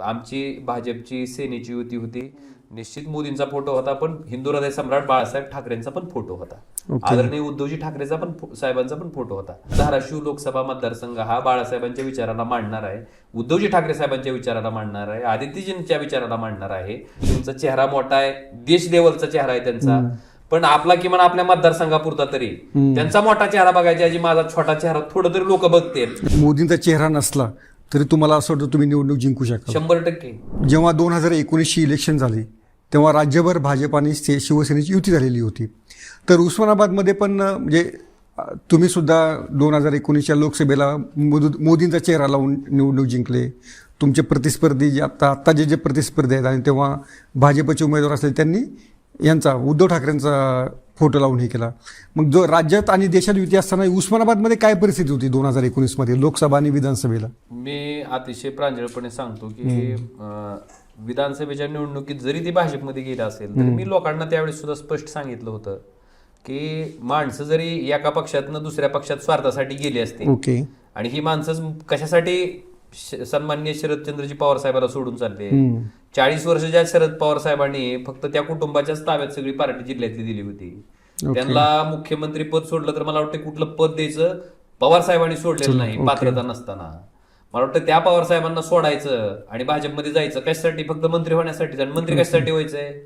आमची भाजपची सेनेची युती होती. निश्चित मोदींचा फोटो होता पण हिंदू हृदय सम्राट बाळासाहेब ठाकरेंचा पण फोटो होता. आदरणीय उद्धवजी ठाकरेचा पण साहेबांचा पण फोटो होता. धाराशिव लोकसभा मतदारसंघ हा बाळासाहेबांच्या विचाराला मांडणार आहे. उद्धवजी ठाकरे साहेबांच्या विचाराला मांडणार आहे. आदित्यजींच्या विचाराला मांडणार आहे. त्यांचा चेहरा मोठा आहे. देश लेवलचा चेहरा आहे त्यांचा. पण आपला किमान आपल्या मतदारसंघापुरता तरी. त्यांचा मोठा चेहरा बघायच्या ऐवजी माझा छोटा चेहरा थोडं तरी लोक बघतील मोदींचा चेहरा नसला तरी तुम्हाला असं वाटतं तुम्ही निवडणूक जिंकू शकाल. शंभर टक्के. जेव्हा दोन हजार एकोणीसची इलेक्शन झाली तेव्हा राज्यभर भाजप आणि शिवसेनेची युती झालेली होती. तर उस्मानाबादमध्ये पण म्हणजे तुम्ही सुद्धा दोन हजार एकोणीसच्या लोकसभेला मोदू- मोदींचा चेहरा लावून निवडणूक जिंकले. तुमचे प्रतिस्पर्धी जे आत्ता आत्ता जे जे प्रतिस्पर्धी आहेत आणि तेव्हा भाजपचे उमेदवार असले त्यांनी यांचा उद्धव ठाकरेंचा फोटो लावून हे केला. मग जो राज्यात आणि देशात युती असताना उस्मानाबादमध्ये काय परिस्थिती होती दोन हजार एकोणीसमध्ये लोकसभा आणि विधानसभेला? मी अतिशय प्रांजळपणे सांगतो की विधानसभेच्या निवडणुकीत जरी ती भाजपमध्ये गेली असेल तरी मी लोकांना त्यावेळेस सुद्धा स्पष्ट सांगितलं होतं की माणसं जरी एका पक्षातनं दुसऱ्या पक्षात स्वार्थासाठी गेली असते ओके. आणि ही माणसं कशासाठी सन्माननीय शरदचंद्रजी पवार साहेबांना सोडून चालले? चाळीस वर्ष ज्या शरद पवार साहेबांनी फक्त त्या कुटुंबाच्याच ताब्यात सगळी पार्टी जिल्ह्यातली दिली होती. त्यांना मुख्यमंत्री पद सोडलं तर मला वाटतं कुठलं पद द्यायचं? पवार साहेबांनी सोडलेलं नाही पात्रता नसताना. मला वाटतं त्या पवार साहेबांना सोडायचं आणि भाजपमध्ये जायचं. कशासाठी? फक्त मंत्री होण्यासाठी. आणि मंत्री कशासाठी व्हायचंय?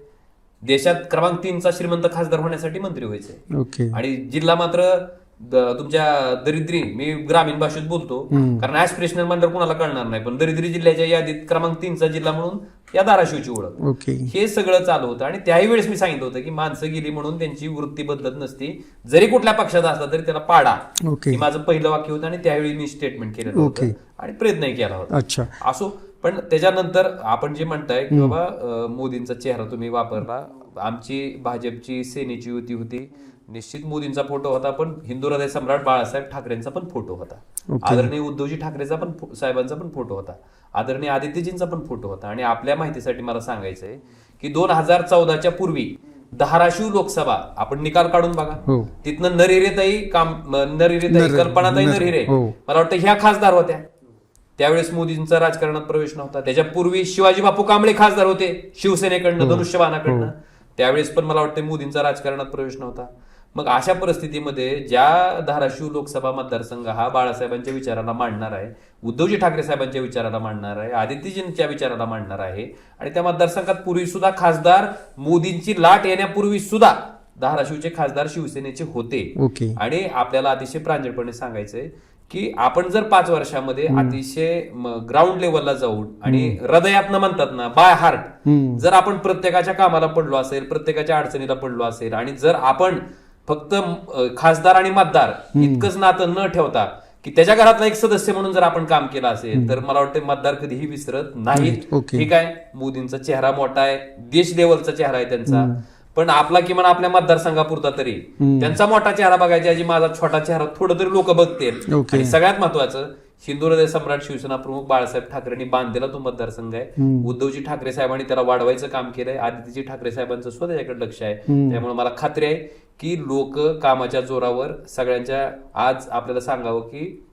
देशात क्रमांक तीनचा श्रीमंत खासदार होण्यासाठी मंत्री व्हायचंय. आणि जिल्हा मात्र तुमच्या दरिद्री मी ग्रामीण भाषेत बोलतो. कारण ऍस्पिरेशनल मंडळ कोणाला कळणार नाही. पण दरिद्री जिल्ह्याच्या यादीत क्रमांक तीनचा जिल्हा म्हणून या धाराशिवची ओळख. ओके. हे सगळं चालू होतं. आणि त्याही वेळेस मी सांगितलं होतं की माणसं गेली म्हणून त्यांची वृत्ती बदलत नसती. जरी कुठल्या पक्षात असला तरी त्याला पाडा. ओके. हे माझं पहिलं वाक्य होतं आणि त्यावेळी मी स्टेटमेंट ओके. होतं आणि प्रयत्नही केला होता. अच्छा. असो पण त्याच्यानंतर आपण जे म्हणताय की बाबा मोदींचा चेहरा तुम्ही वापरला. आमची भाजपची सेनेची युती होती. निश्चित मोदींचा फोटो होता पण हिंदू हृदय सम्राट बाळासाहेब ठाकरेंचा पण फोटो होता. आदरणीय उद्धवजी ठाकरेचा पण साहेबांचा पण फोटो होता. आदरणीय आदित्यजींचा पण फोटो होता. आणि आपल्या माहितीसाठी मला सांगायचंय की दोन हजार चौदाच्या पूर्वी धाराशिव लोकसभा आपण निकाल काढून बघा. हो. तिथनं नरिरेताई काम नरिरेताई नर- कल्पनाताई नर- नरहिरे हो. मला वाटतं ह्या खासदार होत्या. त्यावेळेस मोदींचा राजकारणात प्रवेश नव्हता. त्याच्यापूर्वी शिवाजी बापू कांबळे खासदार होते शिवसेनेकडनं धनुष्यबाणाकडनं. त्यावेळेस पण मला वाटतं मोदींचा राजकारणात प्रवेश नव्हता. मग अशा परिस्थितीमध्ये ज्या धाराशिव लोकसभा मतदारसंघ हा बाळासाहेबांच्या विचाराला मांडणार आहे उद्धवजी ठाकरे साहेबांच्या विचाराला मांडणार आहे आदित्यजींच्या विचाराला मांडणार आहे आणि त्या मतदारसंघात पूर्वी सुद्धा खासदार मोदींची लाट येण्यापूर्वी सुद्धा धाराशिवचे खासदार शिवसेनेचे होते. ओके. आणि आपल्याला अतिशय प्रांजळपणे सांगायचंय की आपण जर पाच वर्षामध्ये अतिशय ग्राउंड लेवलला जाऊन आणि हृदयातनं म्हणतात ना बाय हार्ट जर आपण प्रत्येकाच्या कामाला पडलो असेल प्रत्येकाच्या अडचणीला पडलो असेल आणि जर आपण फक्त खासदार आणि मतदार इतकंच नातं न ठेवता की त्याच्या घरातला एक सदस्य म्हणून जर आपण काम केलं असेल तर मला वाटतं मतदार कधीही विसरत नाहीत. ठीक आहे? मोदींचा चेहरा मोठा आहे. देश लेवलचा चेहरा आहे त्यांचा. पण आपला किमान आपल्या मतदारसंघापुरता तरी. त्यांचा मोठा चेहरा बघायच्या ऐवजी माझा छोटा चेहरा थोडं तरी लोक बघतील. आणि सगळ्यात महत्वाचं हिंदू हृदय सम्राट शिवसेना प्रमुख बाळासाहेब ठाकरेंनी बांधलेला तो मतदारसंघ आहे. उद्धवजी ठाकरे साहेबांनी त्याला वाढवायचं काम केलंय. आदित्यजी ठाकरे साहेबांचं सुद्धा त्याच्याकडे लक्ष आहे. त्यामुळे मला खात्री आहे की लोक कामाच्या जोरावर सगळ्यांच्या आज आपल्याला सांगावं की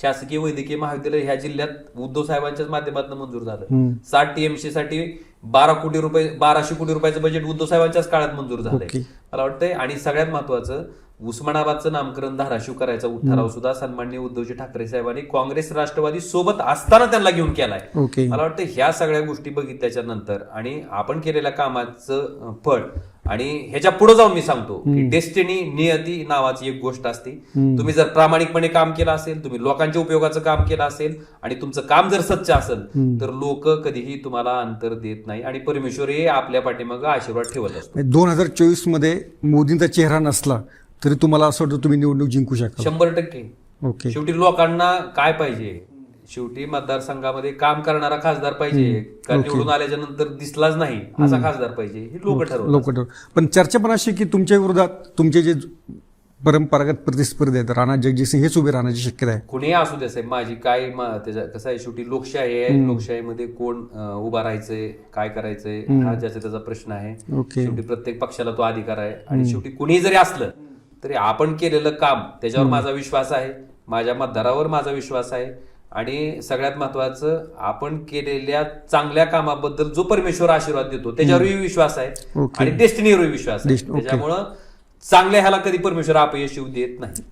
शासकीय वैद्यकीय महाविद्यालय ह्या जिल्ह्यात उद्धव साहेबांच्याच माध्यमातून मंजूर झालं. साठ टीएमसी साठी बारा कोटी रुपये बाराशे कोटी रुपयाचं बजेट उद्धव साहेबांच्याच काळात मंजूर झालंय. मला वाटतंय आणि सगळ्यात महत्वाचं उस्मानाबादचं नामकरण धाराशिव करायचा ठराव सुद्धा सन्माननीय उद्धवजी ठाकरे साहेबांनी काँग्रेस राष्ट्रवादी सोबत असताना त्यांना घेऊन केलाय. ओके. मला वाटतं ह्या सगळ्या गोष्टी बघितल्याच्या नंतर आणि आपण केलेल्या कामाचं फळ आणि ह्याच्या पुढे जाऊन मी सांगतो की डेस्टिनी नियती नावाची एक गोष्ट असते. तुम्ही जर प्रामाणिकपणे काम केलं असेल तुम्ही लोकांच्या उपयोगाचं काम केलं असेल आणि तुमचं काम जर सच्च असेल तर लोक कधीही तुम्हाला अंतर देत नाही आणि परमेश्वर हे आपल्या पाठीमागं आशीर्वाद ठेवत असतो. दोन हजार चोवीसमध्ये मोदींचा चेहरा नसला तरी तुम्हाला असं वाटतं तुम्ही निवडणूक जिंकू शकाल. शंभर टक्के. ओके. शेवटी लोकांना काय पाहिजे? शेवटी मतदारसंघामध्ये काम करणारा खासदार पाहिजे. का निवडून आल्याच्यानंतर दिसलाच नाही असा खासदार पाहिजे हे लोक ठरवतात. लोक पण चर्चा पण अशी की तुमच्या विरोधात तुमचे जे परंपरागत प्रतिस्पर्धी आहेत राणा जगजितसिंग हेच उभे राहण्याची शक्यता आहे. कुणीही असू दे साहेब माझी काय म- त्याच्या कसं आहे शेवटी लोकशाही आहे. लोकशाहीमध्ये कोण अं, उभा राहायचंय काय करायचंय हा ज्याचा त्याचा प्रश्न आहे. ओके. शेवटी प्रत्येक पक्षाला तो अधिकार आहे. आणि शेवटी कुणीही जरी असलं तरी आपण केलेलं काम त्याच्यावर माझा विश्वास आहे माझ्या मतदारावर माझा विश्वास आहे आणि सगळ्यात महत्वाचं आपण केलेल्या चांगल्या कामाबद्दल जो परमेश्वर आशीर्वाद देतो त्याच्यावरही विश्वास आहे. आणि डेस्टिनीवरही विश्वास आहे. त्याच्यामुळं चांगल्या ह्याला कधी परमेश्वर अपयश येऊ देत नाही